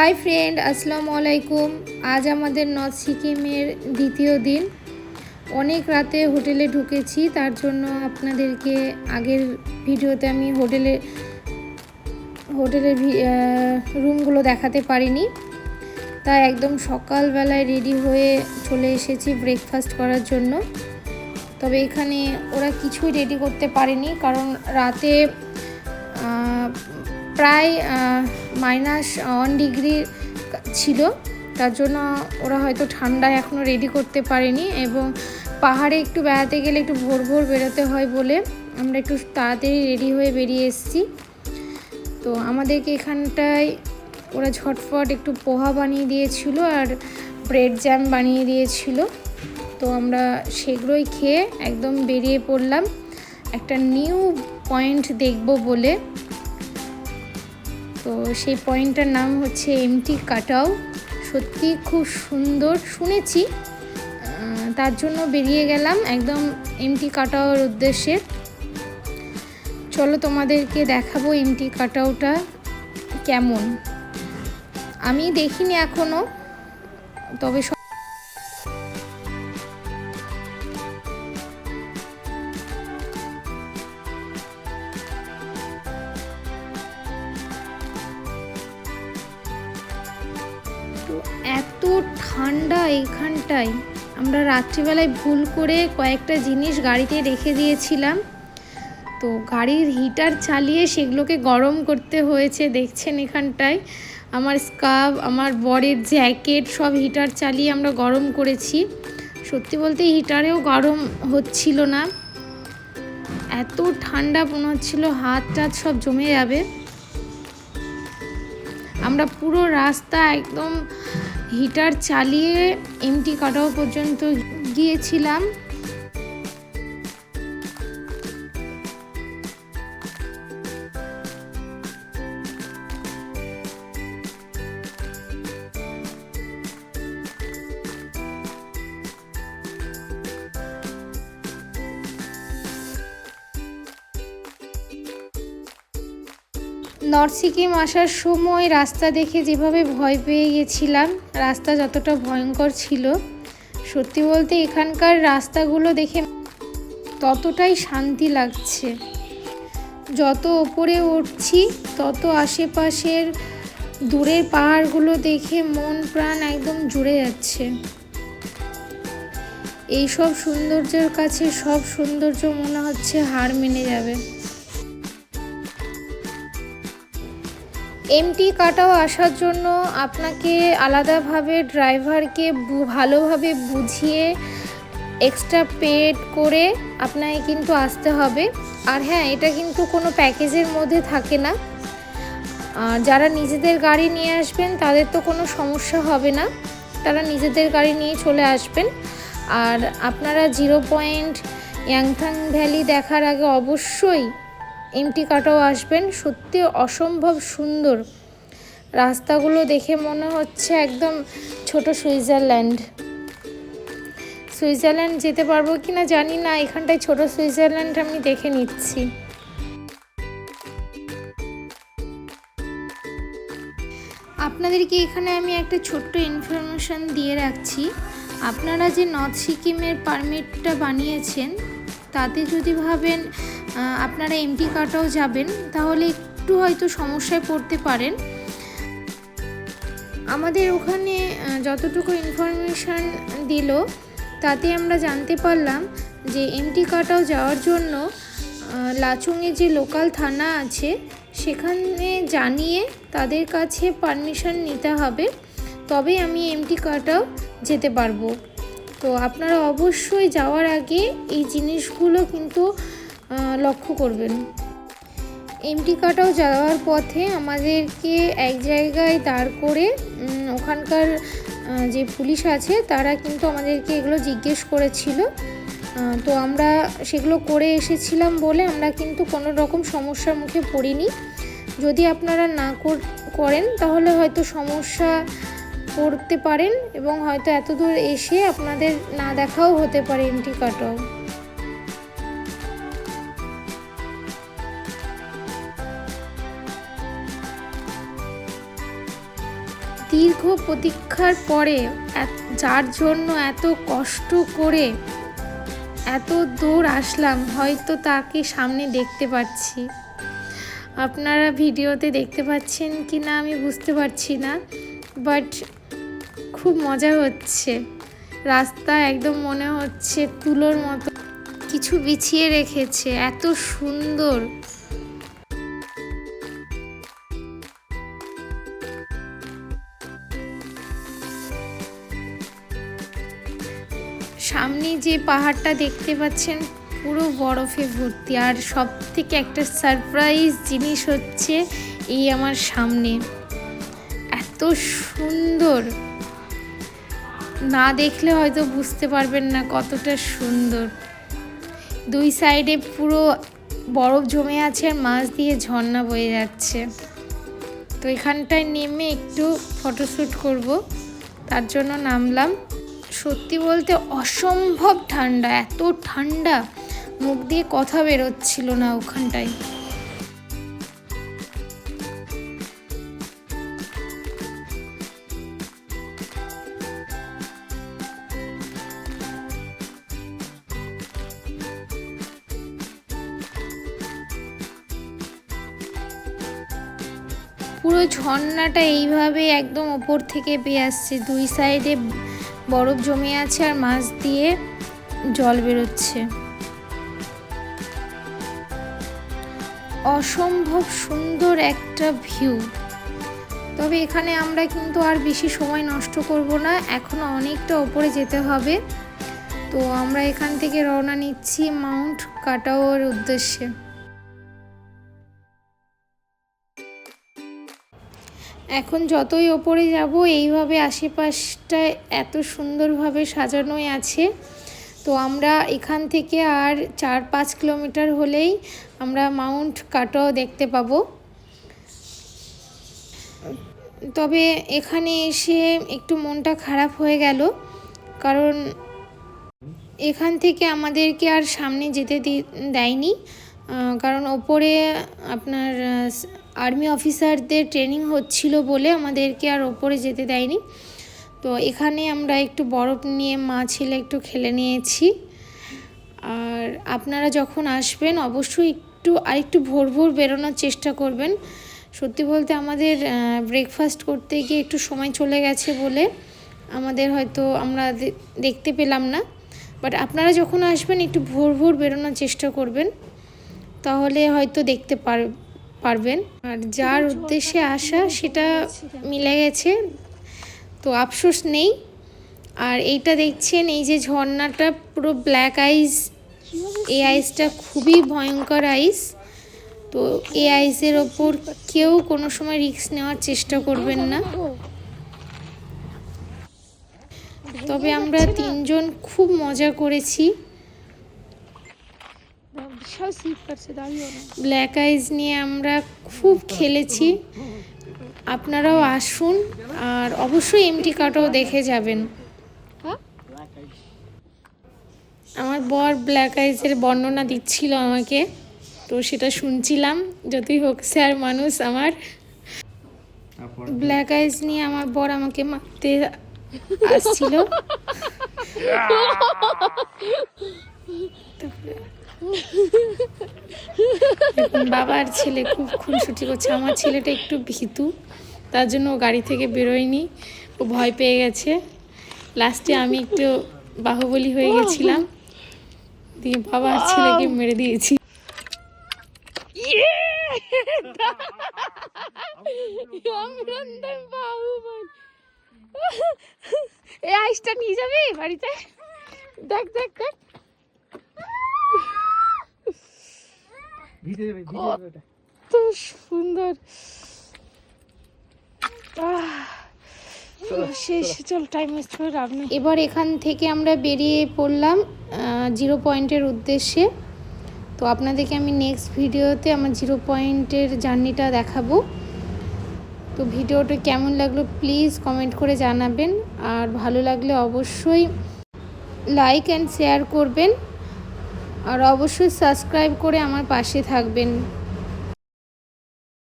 Hi friend, আসসালামু আলাইকুম। আজ আমাদের নর্থ সিকিমের দ্বিতীয় দিন। অনেক রাতে হোটেলে ঢুকেছি, তার জন্য আপনাদেরকে আগের ভিডিওতে আমি হোটেলে, হোটেলের রুমগুলো দেখাতে পারিনি। তাই একদম সকালবেলায় রেডি হয়ে চলে এসেছি ব্রেকফাস্ট করার জন্য। তবে এখানে ওরা কিছুই রেডি করতে পারেনি, কারণ রাতে প্রায় মাইনাস ওয়ান ডিগ্রি ছিল, তার জন্য ওরা হয়তো ঠান্ডায় এখনও রেডি করতে পারেনি এবং পাহাড়ে একটু বেড়াতে গেলে একটু ভোর ভোর বেরোতে হয় বলে আমরা একটু তাড়াতাড়ি রেডি হয়ে বেরিয়ে এসেছি। তো আমাদেরকে এখানটায় ওরা ঝটফট একটু পোহা বানিয়ে দিয়েছিল আর ব্রেড জ্যাম বানিয়ে দিয়েছিল। তো আমরা সেগুলোই খেয়ে একদম বেরিয়ে পড়লাম। একটা নিউ পয়েন্ট দেখব বলে। তো সেই পয়েন্টটার নাম হচ্ছে এমটি কাটাও সত্যি খুব সুন্দর, শুনেছি। তার জন্য বেরিয়ে গেলাম একদম এমটি কাটাওয়ার উদ্দেশ্যে। চলো তোমাদেরকে দেখাবো এমটি কাটাওটা কেমন। আমি দেখিনি এখনও তবে ঠান্ডা এইখানটায়, আমরা রাত্রিবেলায় ভুল করে কয়েকটা জিনিস গাড়িতে রেখে দিয়েছিলাম। তো গাড়ির হিটার চালিয়ে সেগুলোকে গরম করতে হয়েছে, দেখছেন এখানটায়। আমার স্কার্ফ, আমার বরের জ্যাকেট সব হিটার চালিয়ে আমরা গরম করেছি। সত্যি বলতে হিটারেও গরম হচ্ছিল না। এত ঠান্ডা মনে হচ্ছিল, হাত টাত সব জমে যাবে। আমরা পুরো রাস্তা একদম হিটার চালিয়ে এমটি কাটাও পর্যন্ত গিয়েছিলাম। নর্থ সিকিম আসার সময় রাস্তা দেখে যেভাবে ভয় পেয়ে গেছিলাম, রাস্তা যতটা ভয়ঙ্কর ছিল, সত্যি বলতে এখানকার রাস্তাগুলো দেখে ততটাই শান্তি লাগছে। যত ওপরে উঠছি, তত আশেপাশের দূরের পাহাড়গুলো দেখে মন প্রাণ একদম জুড়ে যাচ্ছে। এইসব সৌন্দর্যের কাছে সব সৌন্দর্য মনে হচ্ছে হার মেনে যাবে। এমটি কাটাও আসার জন্য আপনাকে আলাদাভাবে ড্রাইভারকে ভালোভাবে বুঝিয়ে এক্সট্রা পেড করে আপনাকে কিন্তু আসতে হবে। আর হ্যাঁ এটা কিন্তু কোনো প্যাকেজের মধ্যে থাকে না। যারা নিজেদের গাড়ি নিয়ে আসবেন, তাদের তো কোনো সমস্যা হবে না। তারা নিজেদের গাড়ি নিয়ে চলে আসবেন। আর আপনারা জিরো পয়েন্ট ইয়াংথাং ভ্যালি দেখার আগে অবশ্যই এমটি কাটাও আসবেন। সত্যি অসম্ভব সুন্দর। রাস্তাগুলো দেখে মনে হচ্ছে একদম ছোট সুইজারল্যান্ড। সুইজারল্যান্ড যেতে পারব কি না জানি না, এখানটায় ছোট সুইজারল্যান্ড আমি দেখে নিচ্ছি। আপনাদেরকে এখানে আমি একটা ছোট্ট ইনফরমেশান দিয়ে রাখছি? আপনারা যে নর্থ সিকিমের পারমিটটা বানিয়েছেন, তাতে যদি ভাবেন আপনারা এমটি কাটাও যাবেন, তাহলে একটু হয়তো সমস্যায় পড়তে পারেন। আমাদের ওখানে যতটুকু ইনফরমেশান দিল, তাতে আমরা জানতে পারলাম যে এমটি কাটাও যাওয়ার জন্য লাচুংয়ে যে লোকাল থানা আছে, সেখানে জানিয়ে তাদের কাছে পারমিশন নিতে হবে। তবে আমি এমটি কাটাও যেতে পারব। তো আপনারা অবশ্যই যাওয়ার আগে এই জিনিসগুলো কিন্তু লক্ষ্য করবেন। এমটি কাটাও যাওয়ার পথে আমাদেরকে এক জায়গায় দাঁড় করে ওখানকার যে পুলিশ আছে, তারা কিন্তু আমাদেরকে এগুলো জিজ্ঞেস করেছিল। তো আমরা সেগুলো করে এসেছিলাম বলে আমরা কিন্তু কোনো রকম সমস্যার মুখে পড়িনি। যদি আপনারা না কর- করেন, তাহলে হয়তো সমস্যা পড়তে পারেন এবং হয়তো এত দূর এসে আপনাদের না দেখাও হতে পারে এমটি কাটাও। দীর্ঘ প্রতীক্ষার পরে যার জন্য এত কষ্ট করে এত দূর আসলাম, হয়তো তাকে সামনে দেখতে পাচ্ছি। আপনারা ভিডিওতে দেখতে পাচ্ছেন কি না আমি বুঝতে পারছি না বাট খুব মজা হচ্ছে। রাস্তা একদম মনে হচ্ছে তুলোর মতো। কিছু বিছিয়ে রেখেছে, এত সুন্দর। যে পাহাড়টা দেখতে পাচ্ছেন, পুরো বরফে ভর্তি। আর সব থেকে একটা সারপ্রাইজ জিনিস হচ্ছে এই আমার সামনে। এত সুন্দর। না দেখলে হয়তো বুঝতে পারবেন না কতটা সুন্দর। দুই সাইডে পুরো বরফ জমে আছে আর মাছ দিয়ে ঝর্ণা বয়ে যাচ্ছে। তো এখানটায় নেমে একটু ফটোশ্যুট করব। তার জন্য নামলাম। সত্যি বলতে অসম্ভব ঠান্ডা, এত ঠান্ডা। মুখ দিয়ে কথা বেরোচ্ছিল না ওখানটায়। পুরো ঝর্ণাটা এইভাবে একদম ওপর থেকে পেয়ে আসছে, দুই সাইডে বরফ জমে আছে আর মাছ দিয়ে জল বেরোচ্ছে। অসম্ভব সুন্দর একটা ভিউ। তবে এখানে আমরা কিন্তু আর বেশি সময় নষ্ট করব না, এখনও অনেকটা ওপরে যেতে হবে। তো আমরা এখান থেকে রওনা নিচ্ছি মাউন্ট কাটাওয়ার উদ্দেশ্যে। এখন যতই ওপরে যাব, এইভাবে আশেপাশটা এত সুন্দরভাবে সাজানোই আছে। তো আমরা এখান থেকে আর চার পাঁচ কিলোমিটার হলেই আমরা মাউন্ট কাটাও দেখতে পাবো। তবে এখানে এসে একটু মনটা খারাপ হয়ে গেল, কারণ এখান থেকে আমাদেরকে আর সামনে যেতে দেয়নি। কারণ ওপরে আপনার আর্মি অফিসারদের ট্রেনিং হচ্ছিল বলে আমাদেরকে আর ওপরে যেতে দেয়নি। তো এখানে আমরা একটু বরফ নিয়ে মা ছেলে একটু খেলে নিয়েছি। আর আপনারা যখন আসবেন, অবশ্যই একটু আর একটু ভোর ভোর বেরোনোর চেষ্টা করবেন। সত্যি বলতে আমাদের ব্রেকফাস্ট করতে গিয়ে একটু সময় চলে গেছে বলে আমাদের হয়তো আমরা দেখতে পেলাম না। বাট আপনারা যখন আসবেন, একটু ভোর ভোর বেরোনোর চেষ্টা করবেন। তাহলে হয়তো দেখতে পার পারবেন। আর যার উদ্দেশ্যে আসা, সেটা মিলে গেছে। তো আফসোস নেই। আর এইটা দেখছেন, এই যে ঝর্ণাটা, পুরো ব্ল্যাক আইস এই আইসটা খুবই ভয়ঙ্কর আইস তো এই আইসের ওপর কেউ কোনো সময় রিস্ক নেওয়ার চেষ্টা করবেন না। তবে আমরা তিনজন খুব মজা করেছি। বিশাল স্লিপ করছে দাঁড়িয়ে ব্ল্যাক আইস নিয়ে আমরা খুব খেলেছি। আপনারাও আসুন আর অবশ্যই এমটি কাটও দেখে যাবেন। হ্যাঁ? আমার বর ব্ল্যাক আইসের বর্ণনা দিচ্ছিল আমাকে তো সেটা শুনছিলাম। যতই হোক স্যার মানুষ আমার। ব্ল্যাক আইস নিয়ে আমার বর আমাকে মারতে আসছিল। এখন বাবা আর ছেলে খুব খুনসুটি করছে। আমার ছেলেটা একটু ভীতু তার জন্য ও গাড়ি থেকে বেরোয়নি। ও ভয় পেয়ে গেছে। লাস্টে আমি একটু বাহুবলী হয়ে গেছিলাম। দিয়ে বাবা আর ছেলেকে মেরে দিয়েছি। এই আইসটা নিয়ে যাবি বাড়িতে? দেখ দেখ দেখ ভিজে যাবে ভিজে যাবে ওটা। কত সুন্দর। শেষ চল। টাইম ওয়েস্ট করে লাভ নেই। এবার এখান থেকে আমরা বেরিয়ে পড়লাম জিরো পয়েন্টের উদ্দেশ্যে। তো আপনাদেরকে আমি নেক্সট ভিডিওতে আমার জিরো পয়েন্টের জার্নিটা দেখাবো। তো ভিডিওটা কেমন লাগল প্লিজ কমেন্ট করে জানাবেন। আর ভালো লাগলে অবশ্যই লাইক অ্যান্ড শেয়ার করবেন। আর অবশ্যই সাবস্ক্রাইব করে আমার পাশে থাকবেন।